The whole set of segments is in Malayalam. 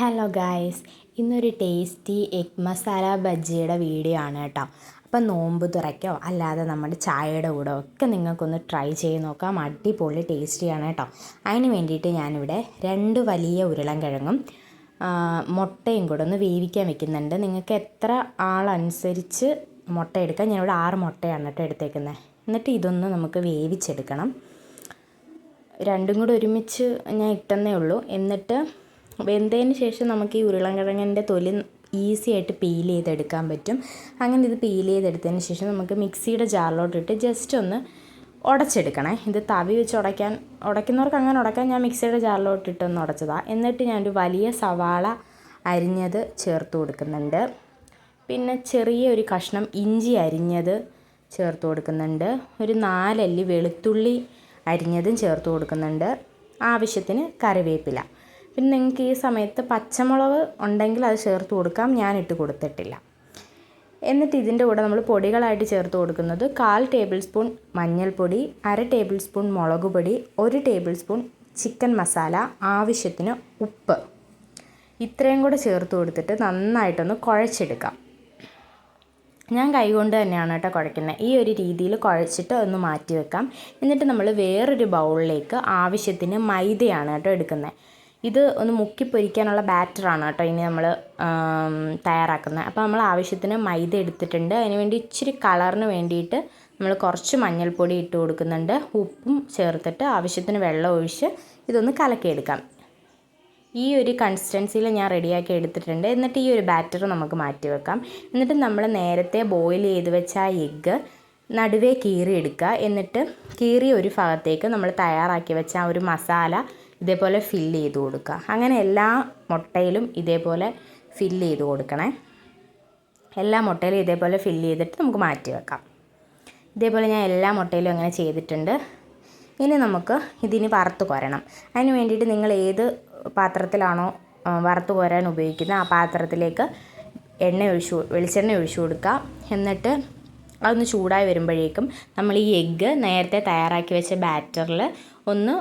ഹലോ ഗായ്സ് ഇന്നൊരു ടേസ്റ്റി എഗ് മസാല ബജ്ജിയുടെ വീഡിയോ ആണ് കേട്ടോ. അപ്പം നോമ്പ് തുറയ്ക്കോ? അല്ലാതെ നമ്മുടെ ചായയുടെ കൂടെ ഒക്കെ നിങ്ങൾക്കൊന്ന് ട്രൈ ചെയ്ത് നോക്കാം. അടിപൊളി ടേസ്റ്റിയാണ് കേട്ടോ. അതിന് വേണ്ടിയിട്ട് ഞാനിവിടെ രണ്ട് വലിയ ഉരുളൻകിഴങ്ങും മുട്ടയും കൂടെ ഒന്ന് വേവിക്കാൻ വെക്കുന്നുണ്ട്. നിങ്ങൾക്ക് എത്ര ആളനുസരിച്ച് മുട്ട എടുക്കാം? ഞാനിവിടെ ആറ് മുട്ടയാണ് കേട്ടോ എടുത്തേക്കുന്നത്. എന്നിട്ട് ഇതൊന്ന് നമുക്ക് വേവിച്ചെടുക്കണം. രണ്ടും കൂടെ ഒരുമിച്ച് ഞാൻ ഇട്ടെന്നേ ഉള്ളൂ. എന്നിട്ട് വെന്തതിന് ശേഷം നമുക്ക് ഈ ഉരുളക്കിഴങ്ങിന്റെ തൊലി ഈസി ആയിട്ട് പീൽ ചെയ്തെടുക്കാൻ പറ്റും. അങ്ങനെ ഇത് പീൽ ചെയ്തെടുത്തതിന് ശേഷം നമുക്ക് മിക്സിയുടെ ജാറിലോട്ടിട്ട് ജസ്റ്റ് ഒന്ന് ഉടച്ചെടുക്കണേ. ഇത് തവി വെച്ച് ഉടയ്ക്കാൻ ഉടയ്ക്കുന്നവർക്ക് അങ്ങനെ ഉടക്കാൻ ഞാൻ മിക്സിയുടെ ജാറിലോട്ടിട്ട് ഒന്ന് ഉടച്ചതാണ് എന്നിട്ട് ഞാനൊരു വലിയ സവാള അരിഞ്ഞത് ചേർത്ത് കൊടുക്കുന്നുണ്ട്. പിന്നെ ചെറിയ ഒരു കഷ്ണം ഇഞ്ചി അരിഞ്ഞത് ചേർത്ത് കൊടുക്കുന്നുണ്ട്. ഒരു നാലല്ലി വെളുത്തുള്ളി അരിഞ്ഞതും ചേർത്ത് കൊടുക്കുന്നുണ്ട്. ആവശ്യത്തിന് കറിവേപ്പില. പിന്നെ നിങ്ങൾക്ക് ഈ സമയത്ത് പച്ചമുളക് ഉണ്ടെങ്കിൽ അത് ചേർത്ത് കൊടുക്കാം. ഞാൻ ഇട്ട് കൊടുത്തിട്ടില്ല. എന്നിട്ട് ഇതിന്റെ കൂടെ നമ്മൾ പൊടികളായിട്ട് ചേർത്ത് കൊടുക്കുന്നത് കാൽ ടേബിൾ സ്പൂൺ മഞ്ഞൾപ്പൊടി അര ടേബിൾ സ്പൂൺ മുളക് പൊടി ഒരു ടേബിൾ സ്പൂൺ ചിക്കൻ മസാല ആവശ്യത്തിന് ഉപ്പ്. ഇത്രയും കൂടെ ചേർത്ത് കൊടുത്തിട്ട് നന്നായിട്ടൊന്ന് കുഴച്ചെടുക്കാം. ഞാൻ കൈകൊണ്ട് തന്നെയാണ് കേട്ടോ കുഴയ്ക്കുന്നത്. ഈ ഒരു രീതിയിൽ കുഴച്ചിട്ട് ഒന്ന് മാറ്റി വെക്കാം. എന്നിട്ട് നമ്മൾ വേറൊരു ബൗളിലേക്ക് ആവശ്യത്തിന് മൈദയാണ് കേട്ടോ എടുക്കുന്നത്. ഇത് ഒന്ന് മുക്കി പൊരിക്കാനുള്ള ബാറ്ററാണ് കേട്ടോ ഇനി നമ്മൾ തയ്യാറാക്കുന്നത്. അപ്പോൾ നമ്മൾ ആവശ്യത്തിന് മൈദ എടുത്തിട്ടുണ്ട്. അതിന് വേണ്ടി ഇച്ചിരി കളറിന് വേണ്ടിയിട്ട് നമ്മൾ കുറച്ച് മഞ്ഞൾപ്പൊടി ഇട്ട് കൊടുക്കുന്നുണ്ട്. ഉപ്പും ചേർത്തിട്ട് ആവശ്യത്തിന് വെള്ളം ഒഴിച്ച് ഇതൊന്ന് കലക്കിയെടുക്കാം. ഈ ഒരു കൺസിസ്റ്റൻസിയിൽ ഞാൻ റെഡിയാക്കി എടുത്തിട്ടുണ്ട്. എന്നിട്ട് ഈ ഒരു ബാറ്റർ നമുക്ക് മാറ്റി വെക്കാം. എന്നിട്ട് നമ്മൾ നേരത്തെ ബോയിൽ ചെയ്ത് വെച്ച ആ എഗ്ഗ് നടുവേ കീറിയെടുക്കുക. എന്നിട്ട് കീറിയ ഒരു ഭാഗത്തേക്ക് നമ്മൾ തയ്യാറാക്കി വെച്ച ആ ഒരു മസാല ഇതേപോലെ ഫില്ല് ചെയ്ത് കൊടുക്കുക. അങ്ങനെ എല്ലാ മുട്ടയിലും ഇതേപോലെ ഫില്ല് ചെയ്ത് കൊടുക്കണേ. എല്ലാ മുട്ടയിലും ഇതേപോലെ ഫില്ല് ചെയ്തിട്ട് നമുക്ക് മാറ്റി വെക്കാം. ഇതേപോലെ ഞാൻ എല്ലാ മുട്ടയിലും അങ്ങനെ ചെയ്തിട്ടുണ്ട്. ഇനി നമുക്ക് ഇതിന് വറുത്ത് കോരണം. അതിന് വേണ്ടിയിട്ട് നിങ്ങൾ ഏത് പാത്രത്തിലാണോ വറുത്ത് കോരാൻ ഉപയോഗിക്കുന്നത് ആ പാത്രത്തിലേക്ക് എണ്ണ ഒഴിച്ചു വെളിച്ചെണ്ണ ഒഴിച്ചു കൊടുക്കുക. എന്നിട്ട് അതൊന്ന് ചൂടായി വരുമ്പോഴേക്കും നമ്മൾ ഈ എഗ്ഗ് നേരത്തെ തയ്യാറാക്കി വെച്ച ബാറ്ററിൽ ഒന്ന്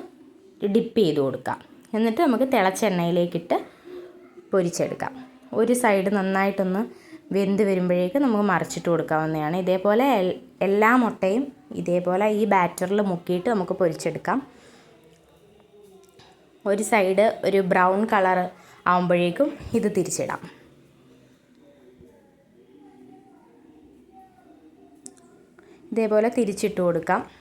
ഡിപ്പ് ചെയ്ത് കൊടുക്കാം. എന്നിട്ട് നമുക്ക് തിളച്ച എണ്ണയിലേക്കിട്ട് പൊരിച്ചെടുക്കാം. ഒരു സൈഡ് നന്നായിട്ടൊന്ന് വെന്ത് വരുമ്പോഴേക്ക് നമുക്ക് മറിച്ചിട്ട് കൊടുക്കാവുന്നതാണ്. ഇതേപോലെ എല്ലാ മുട്ടയും ഇതേപോലെ ഈ ബാറ്ററിൽ മുക്കിയിട്ട് നമുക്ക് പൊരിച്ചെടുക്കാം. ഒരു സൈഡ് ഒരു ബ്രൗൺ കളർ ആകുമ്പോഴേക്കും ഇത് തിരിച്ചിടാം. ഇതേപോലെ തിരിച്ചിട്ട് കൊടുക്കാം.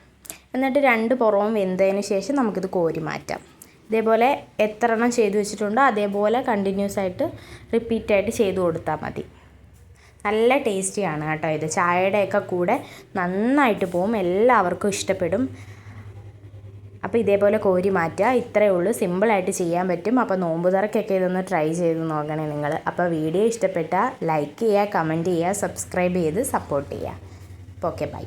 എന്നിട്ട് രണ്ട് പുറവും വെന്തതിന് ശേഷം നമുക്കിത് കോരി മാറ്റാം. ഇതേപോലെ എത്ര എണ്ണം ചെയ്തു വെച്ചിട്ടുണ്ടോ അതേപോലെ കണ്ടിന്യൂസ് ആയിട്ട് റിപ്പീറ്റ് ആയിട്ട് ചെയ്ത് കൊടുത്താൽ മതി. നല്ല ടേസ്റ്റിയാണ് കേട്ടോ ഇത്. ചായയുടെയൊക്കെ കൂടെ നന്നായിട്ട് പോവും. എല്ലാവർക്കും ഇഷ്ടപ്പെടും. അപ്പോൾ ഇതേപോലെ കോരി മാറ്റുക. ഇത്രയേ ഉള്ളൂ. സിമ്പിളായിട്ട് ചെയ്യാൻ പറ്റും. അപ്പോൾ നോമ്പ് തറക്കൊക്കെ ഇതൊന്ന് ട്രൈ ചെയ്ത് നോക്കണേ നിങ്ങൾ. അപ്പോൾ വീഡിയോ ഇഷ്ടപ്പെട്ടാൽ ലൈക്ക് ചെയ്യുക കമന്റ് ചെയ്യുക സബ്സ്ക്രൈബ് ചെയ്ത് സപ്പോർട്ട് ചെയ്യുക. Okay bye